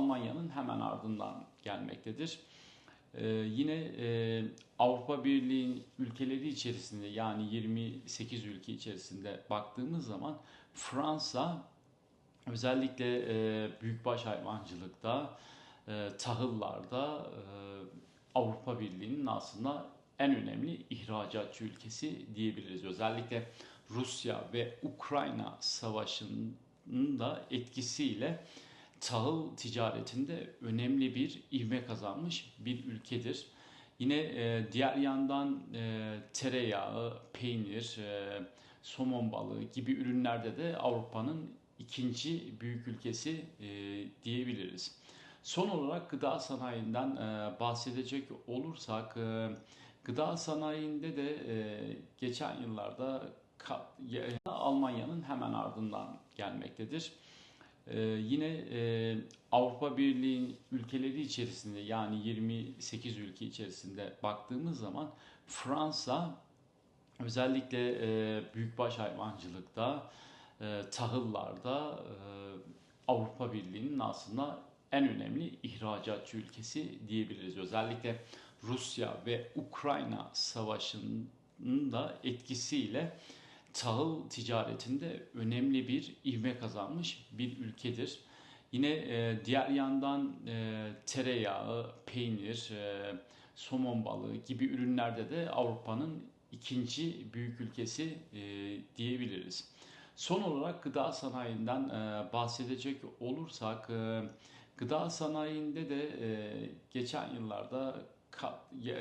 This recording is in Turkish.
Almanya'nın hemen ardından gelmektedir. Ee, yine e, Avrupa Birliği ülkeleri içerisinde yani 28 ülke içerisinde baktığımız zaman Fransa özellikle e, büyükbaş hayvancılıkta, e, tahıllarda e, Avrupa Birliği'nin aslında en önemli ihracatçı ülkesi diyebiliriz. Özellikle Rusya ve Ukrayna savaşının da etkisiyle tahıl ticaretinde önemli bir ivme kazanmış bir ülkedir. Yine e, diğer yandan e, tereyağı, peynir, e, somon balığı gibi ürünlerde de Avrupa'nın ikinci büyük ülkesi e, diyebiliriz. Son olarak gıda sanayinden e, bahsedecek olursak, e, gıda sanayinde de e, geçen yıllarda Almanya'nın hemen ardından gelmektedir. Ee, yine e, Avrupa Birliği ülkeleri içerisinde yani 28 ülke içerisinde baktığımız zaman Fransa özellikle e, büyükbaş hayvancılıkta, e, tahıllarda e, Avrupa Birliği'nin aslında en önemli ihracatçı ülkesi diyebiliriz. Özellikle Rusya ve Ukrayna savaşının da etkisiyle tahıl ticaretinde önemli bir ivme kazanmış bir ülkedir. Yine e, diğer yandan e, tereyağı, peynir, e, somon balığı gibi ürünlerde de Avrupa'nın ikinci büyük ülkesi e, diyebiliriz. Son olarak gıda sanayinden e, bahsedecek olursak, e, gıda sanayinde de e, geçen yıllarda ka- ya-